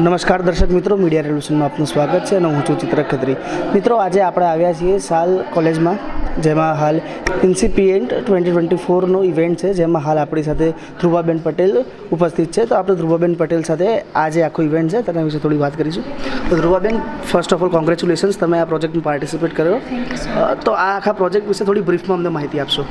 નમસ્કાર દર્શક મિત્રો, મીડિયા રેવલ્યુશનમાં આપનું સ્વાગત છે અને હું છું ચિત્ર ખત્રી. મિત્રો, આજે આપણે આવ્યા છીએ સાલ કોલેજમાં. જેમાં હાલ ઇન્સિપિયન્ટ ટ્વેન્ટી ટ્વેન્ટી ફોરનો ઇવેન્ટ છે જેમાં હાલ આપણી સાથે ધ્રુવાબેન પટેલ ઉપસ્થિત છે. તો આપણે ધ્રુવાબેન પટેલ સાથે આજે આખો ઇવેન્ટ છે તેના વિશે થોડી વાત કરીશું. તો ધ્રુવાબેન ફર્સ્ટ ઓફ ઓલ કોંગ્રેચ્યુલેશન્સ તમે આ પ્રોજેક્ટમાં પાર્ટિસિપેટ કર્યો. તો આ આખા પ્રોજેક્ટ વિશે થોડી બ્રીફમાં અમને માહિતી આપશો.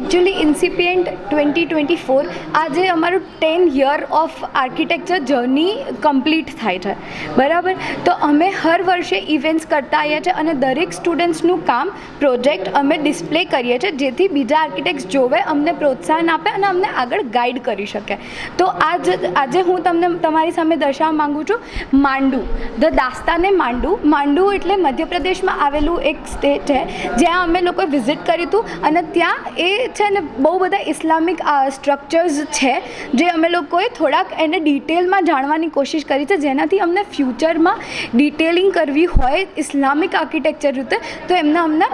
Actually incipient twenty twenty four આજે અમારું ten year of architecture journey complete થાય છે. બરાબર? તો અમે હર વર્ષે ઇવેન્ટ્સ કરતા આવ્યા છીએ અને દરેક સ્ટુડન્ટ્સનું કામ પ્રોજેક્ટ અમે ડિસ્પ્લે કરીએ છીએ, જેથી બીજા આર્કિટેક્ટ જોવે, અમને પ્રોત્સાહન આપે અને અમને આગળ ગાઈડ કરી શકે. તો આજ, આજે હું તમને તમારી સામે દર્શાવવા માગું છું, માંડુ ધ દાસ્તાને માંડુ. માંડુ એટલે મધ્યપ્રદેશમાં આવેલું એક સ્ટેટ છે, જ્યાં અમે લોકોએ વિઝિટ કર્યું હતું અને ત્યાં એ છે ને બહુ બધા ઇસ્લામિક સ્ટ્રક્ચર્સ છે, જે અમે લોકોએ થોડાક એને ડિટેલમાં જાણવાની કોશિશ કરી છે, જેનાથી અમને ફ્યુચરમાં ડિટેલિંગ કરવી હોય ઇસ્લામિક આર્કિટેક્ચર રીતે, તો એમના અમને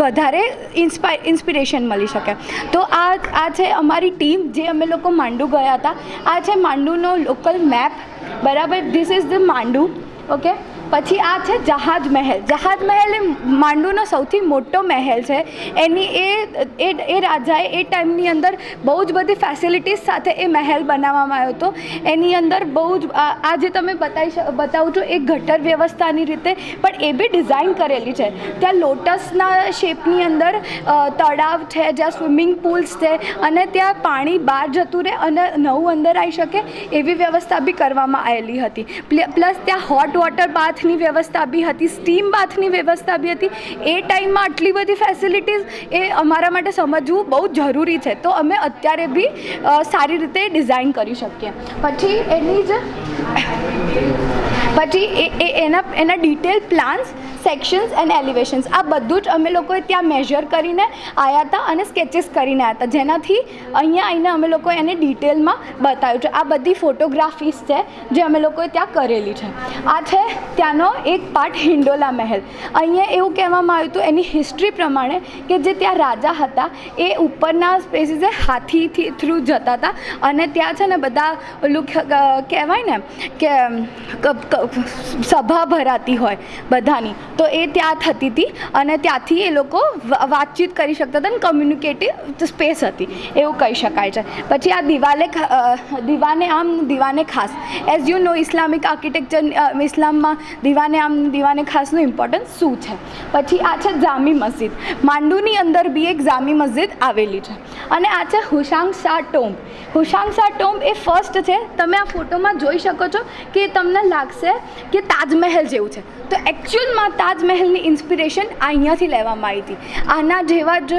વધારે ઇન્સ્પાય ઇન્સ્પિરેશન મળી શકે. તો આ આ છે અમારી ટીમ જે અમે લોકો માંડુ ગયા હતા. આ છે માંડુનો લોકલ મેપ બરાબર? This is the Mandu okay પછી આ છે જહાજ મહેલ. જહાજ મહેલ એ માંડુનો સૌથી મોટો મહેલ છે. એની એ એ રાજાએ એ ટાઈમની અંદર બહુ જ બધી ફેસિલિટીઝ સાથે એ મહેલ બનાવવામાં આવ્યો હતો. એની અંદર બહુ જ, આ જે તમે બતાવી બતાવું છો એ ગટર વ્યવસ્થાની રીતે, પણ એ બી ડિઝાઇન કરેલી છે. ત્યાં લોટસના શેપની અંદર તળાવ છે, જ્યાં સ્વિમિંગ પુલ્સ છે અને ત્યાં પાણી બહાર જતું રહે અને નવું અંદર આવી શકે એવી વ્યવસ્થા બી કરવામાં આવેલી હતી. પ્લ- પ્લસ ત્યાં હોટ વોટર બાથની વ્યવસ્થા બી હતી સ્ટીમ બાથની વ્યવસ્થા બી હતી. એ ટાઈમમાં આટલી બધી ફેસિલિટીઝ એ અમારા માટે સમજવું બહુ જરૂરી છે. તો અમે અત્યારે બી સારી રીતે ડિઝાઇન કરી શકીએ. પછી એની જ, પછી એ એના એના detail plans sections and elevations આ બધું જ અમે લોકોએ ત્યાં મેઝર કરીને આવ્યા હતા અને સ્કેચીસ કરીને આવ્યા હતા. જેનાથી અહીંયા આવીને અમે લોકોએ એને ડિટેલમાં બતાવ્યું છે. આ બધી ફોટોગ્રાફીસ છે જે અમે લોકોએ ત્યાં કરેલી છે. આ છે ત્યાંનો એક પાર્ટ હિંડોલા મહેલ. અહીંયા એવું કહેવામાં આવ્યું હતું, એની હિસ્ટ્રી પ્રમાણે કે જે ત્યાં રાજા હતા, એ ઉપરના સ્પેસીસે હાથીથી થ્રુ જતા હતા. અને ત્યાં છે ને બધા ઓલું કહેવાય ને ક- સભા ભરાતી હોય બધાની. તો એ ત્યાં થતી હતી અને ત્યાંથી એ લોકો વાતચીત કરી શકતા હતા અને કમ્યુનિકેટિવ સ્પેસ હતી. એવું કહી શકાય છે. પછી આ દિવાલે દીવાને આમ, દિવાને ખાસ. As you know Islamic architecture ઇસ્લામમાં દિવાને આમ, દિવાને ખાસનું ઇમ્પોર્ટન્સ શું છે? પછી આ છે જામી મસ્જિદ. માંડુની અંદર બી એક જામી મસ્જિદ આવેલી છે. અને આ છે હુશાંગ શાહ ટોમ્બ. હુશાંગ શાહ ટોમ્બ એ ફર્સ્ટ છે. તમે આ ફોટોમાં જોઈ શકો છો કે તમને લાગશે કે તાજમહેલ જેવું છે. તો એકચ્યુઅલમાં તાજમહેલની ઇન્સ્પિરેશન અહીંયાથી લેવામાં આવી હતી. આના જેવા જ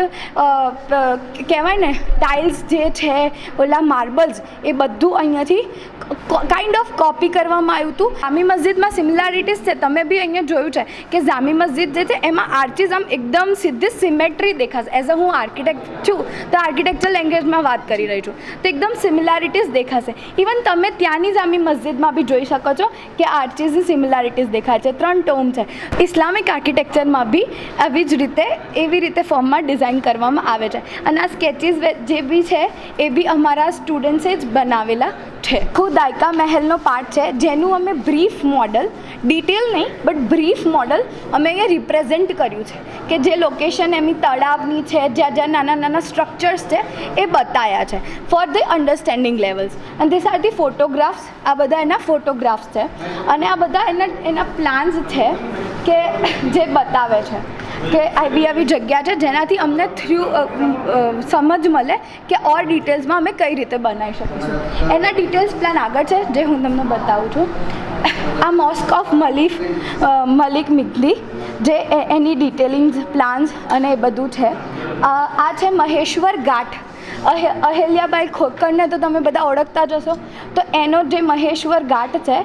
કહેવાય ને, ટાઇલ્સ જે છે, ઓલા માર્બલ્સ, એ બધું અહીંયાથી કાઇન્ડ ઓફ કોપી કરવામાં આવ્યું હતું. જામી મસ્જિદમાં સિમિલારિટીઝ છે. તમે બી અહીંયા જોયું છે કે જામી મસ્જિદ જે છે, એમાં આર્ચીસ આમ એકદમ સીધી સિમેટ્રી દેખાશે. એઝ અ હું આર્કિટેક્ટ છું, તો આર્કિટેક્ચર લેંગ્વેજમાં વાત કરી રહી છું. તો એકદમ સિમિલારિટીઝ દેખાશે. ઇવન તમે ત્યાંની જામી મસ્જિદમાં બી જોઈ શકો છો કે આર્ચીસની સિમિલારિટીઝ દેખાય છે. ત્રણ ટોમ છે. ઇસ્લામિક આર્કિટેક્ચરમાં બી આવી જ રીતે એવી રીતે ફોર્મમાં ડિઝાઇન કરવામાં આવે છે. અને આ સ્કેચીસ જે બી છે એ બી અમારા સ્ટુડન્ટ્સે જ બનાવેલા. છે. ખુદ દાયકા મહેલનો પાર્ટ છે. જેનું અમે બ્રીફ મોડલ ડિટેલ નહીં બટ બ્રીફ મોડલ અમે અહીંયા રિપ્રેઝેન્ટ કર્યું છે. કે જે લોકેશન એમની તળાવની છે, જ્યાં જ્યાં નાના નાના સ્ટ્રક્ચર્સ છે, એ બતાવ્યા છે. ફોર ધ અન્ડરસ્ટેન્ડિંગ લેવલ્સ અને આર ધી ફોટોગ્રાફ્સ આ બધા એના ફોટોગ્રાફ્સ છે. અને આ બધા એના એના પ્લાન્સ છે કે જે બતાવે છે. કે આવી આવી જગ્યા છે જેનાથી અમને થ્રુ સમજ મળે કે ઓર ડિટેલ્સમાં અમે કઈ રીતે બનાવી શકીશું. એના ડિટેલ્સ પ્લાન આગળ છે, જે હું તમને બતાવું છું. આ મોસ્ક ઓફ મલિફ મલિક મિકલી જે એની ડિટેલિંગ્સ, પ્લાન્સ અને એ બધું છે. આ છે મહેશ્વર ઘાટ. અહે, અહેલ્યાબાઈ ખોકરને તો તમે બધા ઓળખતા જ હશો. તો એનો જે મહેશ્વર ઘાટ છે,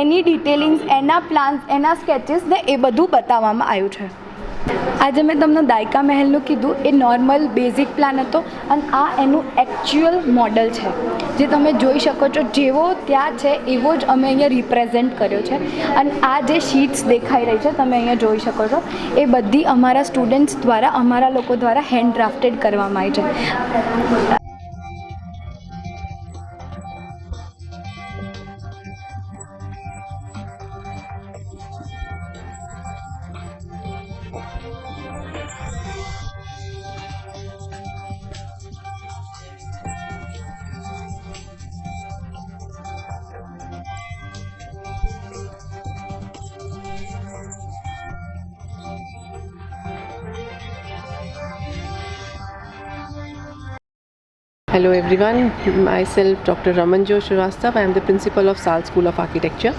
એની ડિટેલિંગ્સ, એના પ્લાન્સ, એના સ્કેચિસ ને એ બધું બતાવવામાં આવ્યું છે. આજે મેં તમને દાયકા મહેલનું કીધું, એ નોર્મલ બેઝિક પ્લાન હતો અને આ એનું એકચ્યુઅલ મોડલ છે. જે તમે જોઈ શકો છો, જેવો ત્યાં છે, એવો જ અમે અહીંયા રિપ્રેઝેન્ટ કર્યો છે. અને આ જે શીટ્સ દેખાઈ રહી છે, તમે અહીંયા જોઈ શકો છો, એ બધી અમારા સ્ટુડન્ટ્સ દ્વારા, અમારા લોકો દ્વારા હેન્ડ ડ્રાફ્ટેડ કરવામાં આવી છે. Hello everyone, myself Dr. Raman Jo Srivastava, I am the principal of Sal school of architecture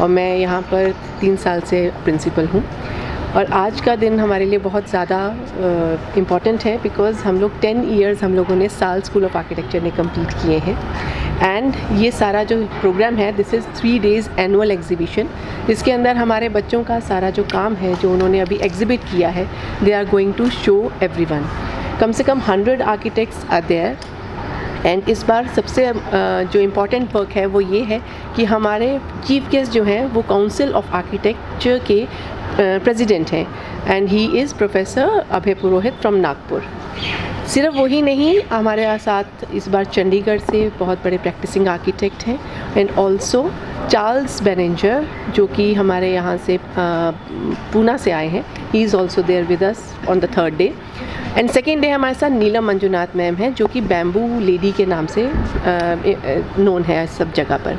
और मैं यहाँ पर तीन साल से प्रिंसिपल हूँ। और आज का दिन हमारे लिए बहुत ज़्यादा इंपॉर्टेंट है बिकॉज़ हम लोग टेन ईयर्स हम लोगों ने साल स्कूल ऑफ़ आर्किटेक्चर ने कंप्लीट किए हैं। एंड ये सारा जो प्रोग्राम है this is three days annual exhibition जिसके अंदर हमारे बच्चों का सारा जो काम है जो उन्होंने अभी एग्जिबिट किया है they are going to show every कम से कम hundred architects are there and इस बार सबसे जो इंपॉर्टेंट वर्क है वो ये है कि हमारे चीफ गेस्ट जो हैं वो काउंसिल ऑफ़ आर्किटेक्चर के प्रेसिडेंट हैं। And he is professor Abhay Purohit from Nagpur सिर्फ़ वही नहीं, हमारे साथ इस बार चंडीगढ़ से बहुत बड़े प्रैक्टिसिंग आर्किटेक्ट हैं। एंड ऑल्सो चार्ल्स बेनेंजर जो कि हमारे यहाँ से पूना से आए हैं। He is also there with us on the third day and second day हमारे साथ नीलम मंजुनाथ मैम हैं, जो कि बैम्बू लेडी के नाम से नोन है सब जगह पर।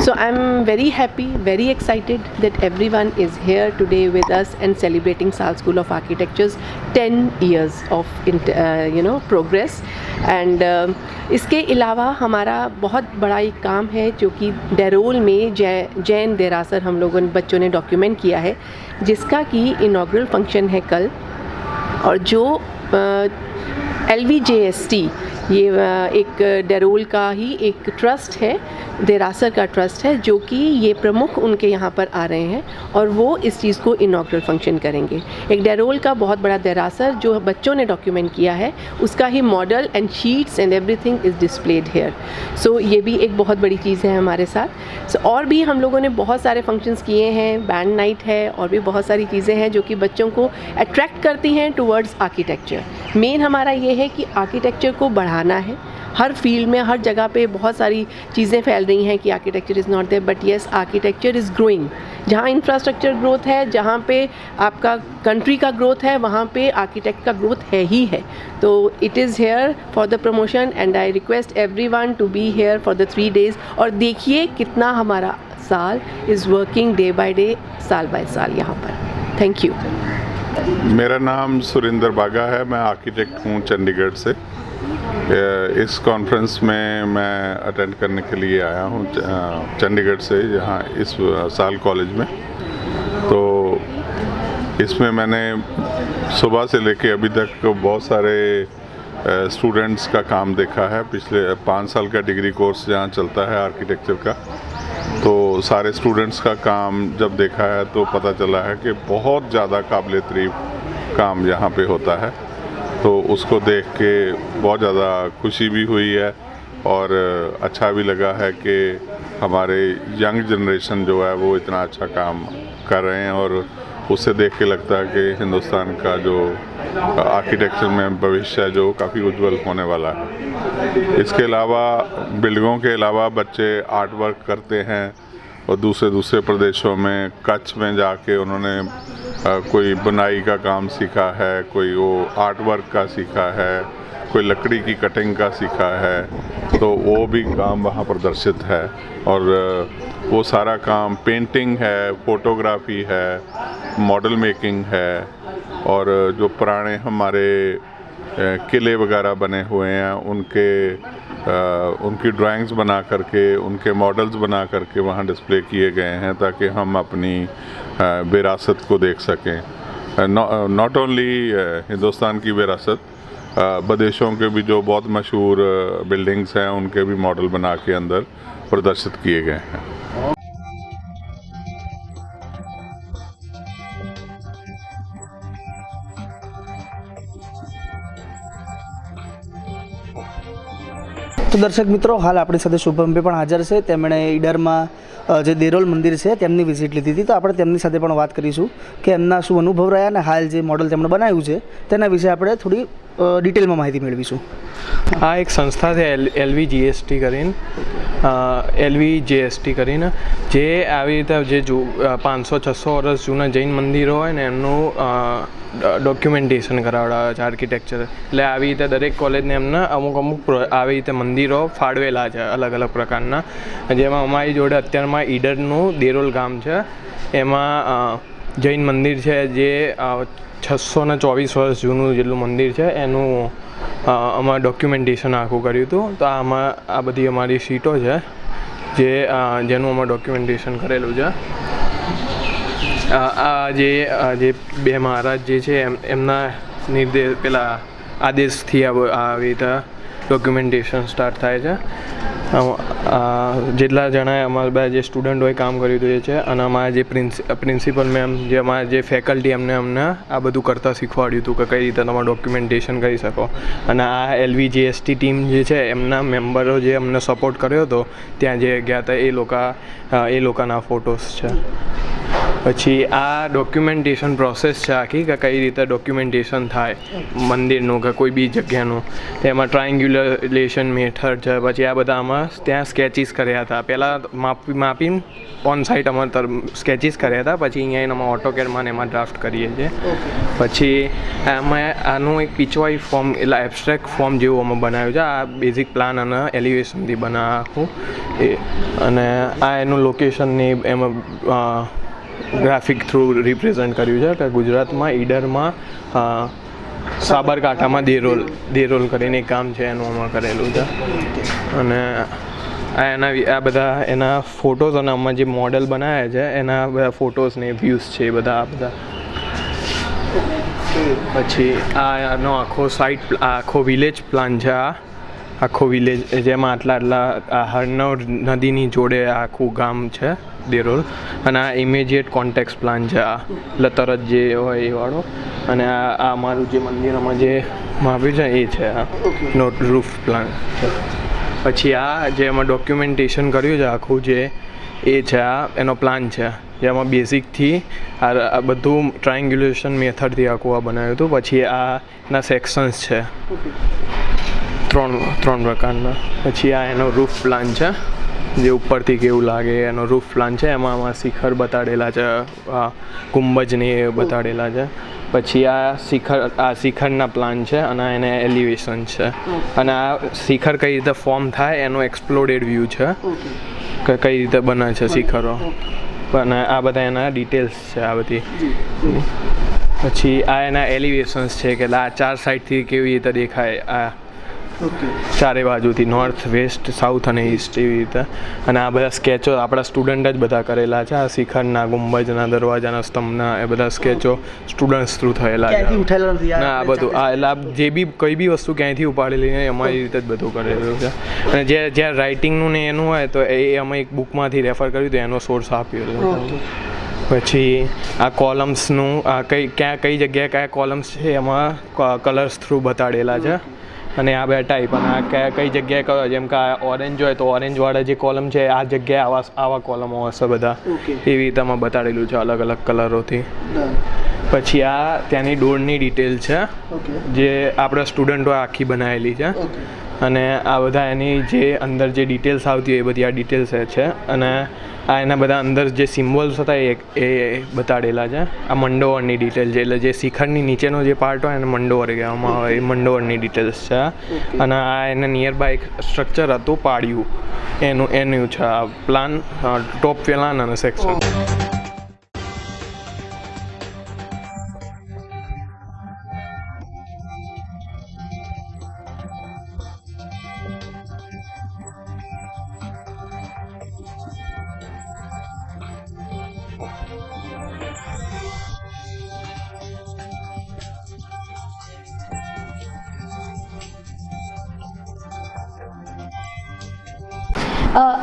So I am very happy very excited that every one is here today with us and celebrating SAL school of architectures ten years of you know progress and इसके अलावा हमारा बहुत बड़ा एक काम है, जो कि डेरोल में जै, जैन देरासर हम लोगों ने, बच्चों ने डॉक्यूमेंट किया है, जिसका कि इनाग्रल फ़ंक्शन है कल। और जो Uh, LVJST ये एक डेरोल का ही एक ट्रस्ट है, देरासर का ट्रस्ट है, जो कि ये प्रमुख उनके यहाँ पर आ रहे हैं और वो इस चीज़ को इनाग्रल फ़ंक्शन करेंगे। एक डेरोल का बहुत बड़ा देरासर जो बच्चों ने डॉक्यूमेंट किया है, उसका ही model and sheets and everything is displayed here so ये भी एक बहुत बड़ी चीज़ है हमारे साथ। सो और भी हम लोगों ने बहुत सारे फ़ंक्शंस किए हैं बैंड नाइट है, और भी बहुत सारी चीज़ें हैं जो कि बच्चों को अट्रैक्ट करती हैं टुवर्ड्स आर्किटेक्चर मेन हमारा ये है कि आर्किटेक्चर को बढ़ाना है। हर फ़ील्ड में, हर जगह पे बहुत सारी चीज़ें फैल रही हैं कि architecture is not there but yes architecture is growing जहाँ इंफ्रास्ट्रक्चर ग्रोथ है, जहाँ पे आपका कंट्री का ग्रोथ है, वहाँ पे आर्किटेक्ट का ग्रोथ है ही है। तो it is here for the promotion and I request every one to be here for the three days और देखिए कितना हमारा SAL is working day by day साल बाय साल यहाँ पर। थैंक यू मेरा नाम सुरेंद्र बागा है, मैं आर्किटेक्ट हूँ चंडीगढ़ से। इस कॉन्फ्रेंस में मैं अटेंड करने के लिए आया हूँ चंडीगढ़ से, यहाँ इस साल कॉलेज में। तो इसमें मैंने सुबह से लेके अभी तक बहुत सारे स्टूडेंट्स का काम देखा है। पिछले पाँच साल का डिग्री कोर्स जहाँ चलता है आर्किटेक्चर का तो सारे स्टूडेंट्स का काम जब देखा है तो पता चला है कि बहुत ज़्यादा काबिल तारीफ़ काम यहाँ पे होता है। तो उसको देख के बहुत ज़्यादा खुशी भी हुई है और अच्छा भी लगा है कि हमारे यंग जनरेशन जो है वो इतना अच्छा काम कर रहे हैं और उससे देख के लगता है कि हिंदुस्तान का जो आर्किटेक्चर में भविष्य है जो काफ़ी उज्जवल होने वाला है। इसके अलावा, बिल्डिंगों के अलावा बच्चे आर्ट वर्क करते हैं। और दूसरे दूसरे प्रदेशों में कच्छ में जाके उन्होंने कोई बुनाई का काम सीखा है, कोई वो आर्ट वर्क का सीखा है, कोई लकड़ी की कटिंग का सीखा है तो वो भी काम वहाँ प्रदर्शित है। और वो सारा काम पेंटिंग है फोटोग्राफी है मॉडल मेकिंग है, और जो पुराने हमारे किले वगैरह बने हुए हैं उनके अ, उनकी ड्राइंग्स बना करके उनके मॉडल्स बना करके वहाँ डिस्प्ले किए गए हैं ताकि हम अपनी विरासत को देख सकें। नॉट ओनली हिंदुस्तान की विरासत विदेशों के भी जो बहुत मशहूर बिल्डिंग्स हैं उनके भी मॉडल बना के अंदर प्रदर्शित किए गए हैं। તો દર્શક મિત્રો, હાલ આપણી સાથે શુભમભાઈ પણ હાજર છે. તેમણે ઈડરમાં જે દેરોલ મંદિર છે, તેમની વિઝિટ લીધી હતી. તો આપણે તેમની સાથે પણ વાત કરીશું કે એમના શું અનુભવ રહ્યા અને હાલ જે મોડલ તેમણે બનાવ્યું છે, તેના વિશે આપણે થોડી ડિટેલમાં માહિતી મેળવીશું. આ એક સંસ્થા છે, એલ, એલવી જીએસટી કરીને. એલવી જીએસટી કરીને, જે આવી રીતે જે જુ પાંચસો, છસો વર્ષ જૂના જૈન મંદિરો હોય ને, એમનું ડોક્યુમેન્ટેશન કરાવડાવે છે આર્કિટેક્ચર એટલે આવી રીતે દરેક કોલેજને એમને અમુક અમુક આવી રીતે મંદિરો ફાળવેલા છે, અલગ અલગ પ્રકારના. જેમાં અમારી જોડે અત્યારમાં ઈડરનું દેરોલ ગામ છે. એમાં જૈન મંદિર છે જે છસો ને ચોવીસ વર્ષ જૂનું જેટલું મંદિર છે, એનું આમાં ડોક્યુમેન્ટેશન આખું કર્યું હતું. તો આમાં આ બધી અમારી સીટો છે, જે જેનું અમે ડોક્યુમેન્ટેશન કરેલું છે. આ જે જે બે મહારાજ જે છે, એમ, એમના નિર્દેશ પેલા આદેશથી આવી રીતે ડોક્યુમેન્ટેશન સ્ટાર્ટ થાય છે. જેટલા જણાએ અમારા બધા જે સ્ટુડન્ટ હોય કામ કર્યું હતું એ છે, અને અમારા જે પ્રિન્સિપલ મેમ, જે અમારા જે ફેકલ્ટી એમને અમને આ બધું કરતાં શીખવાડ્યું હતું કે કઈ રીતે તમે ડોક્યુમેન્ટેશન કરી શકો. અને આ એલવી જીએસટી ટીમ જે છે, એમના મેમ્બરો જે અમને સપોર્ટ કર્યો હતો, ત્યાં જે ગયા હતા, એ લોકો એ લોકોના ફોટોસ છે. પછી આ ડોક્યુમેન્ટેશન પ્રોસેસ છે આખી કે કઈ રીતે ડોક્યુમેન્ટેશન થાય, મંદિરનું કે કોઈ બી જગ્યાનું. તેમાં ટ્રાયંગ્યુલેશન મેથડ છે, પછી આ બધા આમાં ત્યાં સ્કેચીસ કર્યા હતા. પહેલાં માપી, માપીને ઓન સાઇટ અમારે તર સ્કેચીસ કર્યા હતા, પછી અહીંયા આવીને અમે ઓટોકેડમાં એમાં ડ્રાફ્ટ કરીએ છીએ. પછી અમે આનું એક પીચવાઈ ફોર્મ એટલે એબ્સ્ટ્રેક્ટ ફોર્મ જેવું અમે બનાવ્યું છે. આ બેઝિક પ્લાન અને એલિવેશનથી બનાવું. એ, અને આ એનું લોકેશનની એમાં ગ્રાફિક થ્રુ રિપ્રેઝન્ટ કર્યું છે કે ગુજરાતમાં ઈડરમાં સાબરકાંઠામાં દેરોલ દેરોલ કરીને કામ છે, એનું અમે કરેલું છે. અને આ એના આ બધા એના ફોટોઝ અને આમાં જે મોડેલ બનાવ્યા છે, એના બધા ફોટોઝ ને વ્યૂઝ છે, એ બધા, આ બધા. પછી આનો આખો સાઇટ આખો વિલેજ પ્લાન છે આ. આખો વિલેજ જેમાં આટલા આટલા આ હરનવ નદીની જોડે આખું ગામ છે દેરોલ. અને આ ઇમિડિયેટ કોન્ટેક્સ પ્લાન છે આ એટલે તરત જે હોય એ વાળો. અને આ આ મારું જે મંદિરમાં જે માપ્યું છે એ છે આ નોટ રૂફ પ્લાન પછી આ જે એમાં ડોક્યુમેન્ટેશન કર્યું છે આખું જે એ છે આ એનો પ્લાન છે. જેમાં બેઝિકથી આ બધું ટ્રાયંગ્યુલેશન મેથડથી આખું આ બનાવ્યું હતું. પછી આ એના સેક્શન્સ છે. ત્રણ ત્રણ પ્રકારના. પછી આ એનો રૂફ પ્લાન છે જે ઉપરથી કેવું લાગે એનો રૂફ પ્લાન છે એમાં આમાં શિખર બતાડેલા છે આ કુંભજને એ બતાડેલા છે. પછી આ શિખર આ શિખરના પ્લાન છે અને એને એલિવેશન છે. અને આ શિખર કઈ રીતે ફોર્મ થાય એનો એક્સપ્લોડેડ વ્યૂ છે. કે કઈ રીતે બને છે શિખરો. અને આ બધા એના ડિટેલ્સ છે આ બધી. પછી આ એના એલિવેશન્સ છે કે આ ચાર સાઈડથી કેવી રીતે દેખાય આ ચારે બાજુથી નોર્થ વેસ્ટ સાઉથ અને ઈસ્ટ એવી રીતે. અને આ બધા સ્કેચો આપણા સ્ટુડન્ટ જ બધા કરેલા છે. આ શિખરના ગુંબજના દરવાજાના સ્તંભના એ બધા સ્કેચો સ્ટુડન્ટ્સ થ્રુ થયેલા છે. ના આ બધું આ એટલે જે બી કઈ બી વસ્તુ ક્યાંયથી ઉપાડેલી નહીં અમારી રીતે જ બધું કરેલું છે. અને જે જ્યાં રાઇટિંગનું ને એનું હોય તો એ અમે એક બુકમાંથી રેફર કર્યું તો એનો સોર્સ આપ્યો હતો. પછી આ કોલમ્સનું આ કઈ ક્યાં કઈ જગ્યાએ કયા કોલમ્સ છે એમાં કલર્સ થ્રુ બતાડેલા છે. અને આ બે ટાઈપ અને આ કયા કઈ જગ્યાએ કયો? જેમ કે આ ઓરેન્જ હોય તો ઓરેન્જવાળા જે કોલમ છે આ જગ્યાએ આવા આવા કોલમો હશે બધા. એવી રીતે અમે બતાડેલું છે અલગ અલગ કલરોથી. પછી આ ત્યાંની ડોરની ડિટેલ છે. જે આપણા સ્ટુડન્ટો આખી બનાવેલી છે. અને આ બધા એની જે અંદર જે ડિટેલ્સ આવતી હોય એ બધી આ ડિટેલ્સ છે. અને આ એના બધા અંદર જે સિમ્બોલ્સ હતા એ એ બતાડેલા છે. આ મંડોવરની ડિટેલ છે. એટલે જે શિખરની નીચેનો જે પાર્ટ હોય એને મંડોવર કહેવામાં આવે. એ મંડોવરની ડિટેલ્સ છે. અને આ એને નિયર બાય એક સ્ટ્રક્ચર હતું પાડ્યું. એનું એનું છે આ પ્લાન ટોપ પ્લાન અને સેક્શન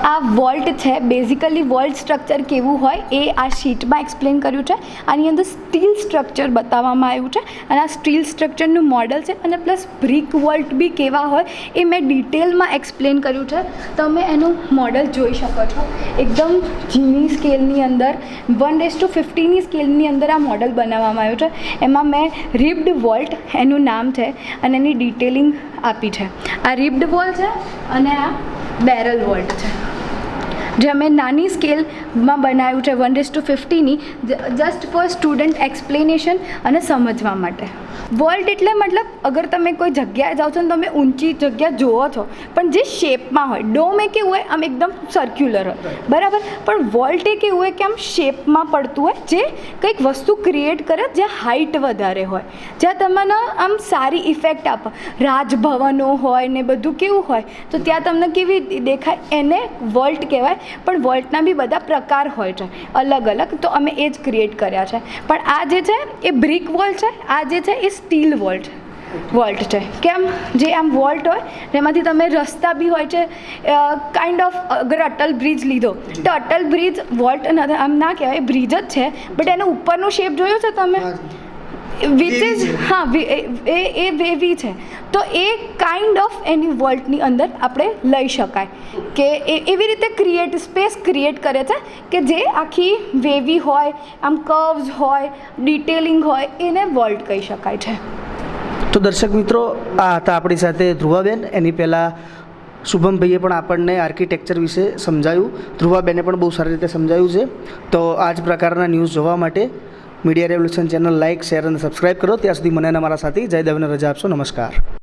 આ વોલ્ટ છે બેઝિકલી વોલ્ટ સ્ટ્રક્ચર કેવું હોય એ આ શીટમાં એક્સપ્લેન કર્યું છે. આની અંદર સ્ટીલ સ્ટ્રક્ચર બતાવવામાં આવ્યું છે અને આ સ્ટીલ સ્ટ્રક્ચરનું મોડલ છે અને પ્લસ બ્રિક વોલ્ટ બી કેવા હોય એ મેં ડિટેલમાં એક્સપ્લેન કર્યું છે. તમે એનું મોડલ જોઈ શકો છો. એકદમ જીની સ્કેલની અંદર વન ડેસ ટુ ફિફ્ટીની સ્કેલની અંદર આ મોડલ બનાવવામાં આવ્યું છે. એમાં મેં રિબ્ડ વોલ્ટ એનું નામ છે અને એની ડિટેલિંગ આપી છે. આ રિબ્ડ વોલ છે અને આ બેરલ વોલ્ટ છે. જે અમે નાની સ્કેલમાં બનાવ્યું છે વન ડેસ ટુ ફિફ્ટીની જસ્ટ ફોર સ્ટુડન્ટ એક્સપ્લેનેશન અને સમજવા માટે. વોલ્ટ એટલે મતલબ અગર તમે કોઈ જગ્યાએ જાઓ છો ને તમે ઊંચી જગ્યા જુઓ છો, પણ જે શેપમાં હોય ડોમ કેવું હોય, આમ એકદમ સર્ક્યુલર હોય. બરાબર? પણ વોલ્ટ એ કેવું હોય કે આમ શેપમાં પડતું હોય, જે કંઈક વસ્તુ ક્રિએટ કરે, જ્યાં હાઇટ વધારે હોય. જ્યાં તમને આમ સારી ઇફેક્ટ આપે. રાજભવનો હોય ને બધું કેવું હોય, તો ત્યાં તમને કેવી દેખાય? એને વોલ્ટ કહેવાય. પણ વોલ્ટના બી બધા પ્રકાર હોય છે, અલગ અલગ, તો અમે એ જ ક્રિએટ કર્યા છે. પણ આ જે છે, એ બ્રિક વોલ છે, આ જે છે, એ સ્ટીલ વોલ્ટ વોલ્ટ છે. કેમ? જે આમ વોલ્ટ હોય, એમાંથી તમે રસ્તા બી હોય છે કાઇન્ડ ઓફ અગર અટલ બ્રિજ લીધો, તો અટલ બ્રિજ વોલ્ટ આમ ના કહેવાય બ્રિજ જ છે બટ એનો ઉપરનો શેપ જોયો છે તમે? વિચ ઇઝ હા એ એ- વેવી છે. તો એ કાઇન્ડ ઓફ એની વર્લ્ડની અંદર આપણે લઈ શકાય. કે એ એવી રીતે ક્રિએટ સ્પેસ ક્રિએટ કરે છે કે જે આખી વેવી હોય આમ કર્વ્સ હોય ડિટેલિંગ હોય એને વર્લ્ડ કહી શકાય છે. તો દર્શક મિત્રો આ હતા આપણી સાથે ધ્રુવાબેન. એની પહેલાં શુભમભાઈએ પણ આપણને આર્કિટેક્ચર વિશે સમજાયું. ધ્રુવાબેને પણ બહુ સારી રીતે સમજાયું છે. તો આ જ પ્રકારના ન્યૂઝ જોવા માટે media revolution channel like share અને સબસ્ક્રાઇબ કરો. ત્યાં સુધી મને અને મારા સાથી જયદેવને રજા આપશો. નમસ્કાર.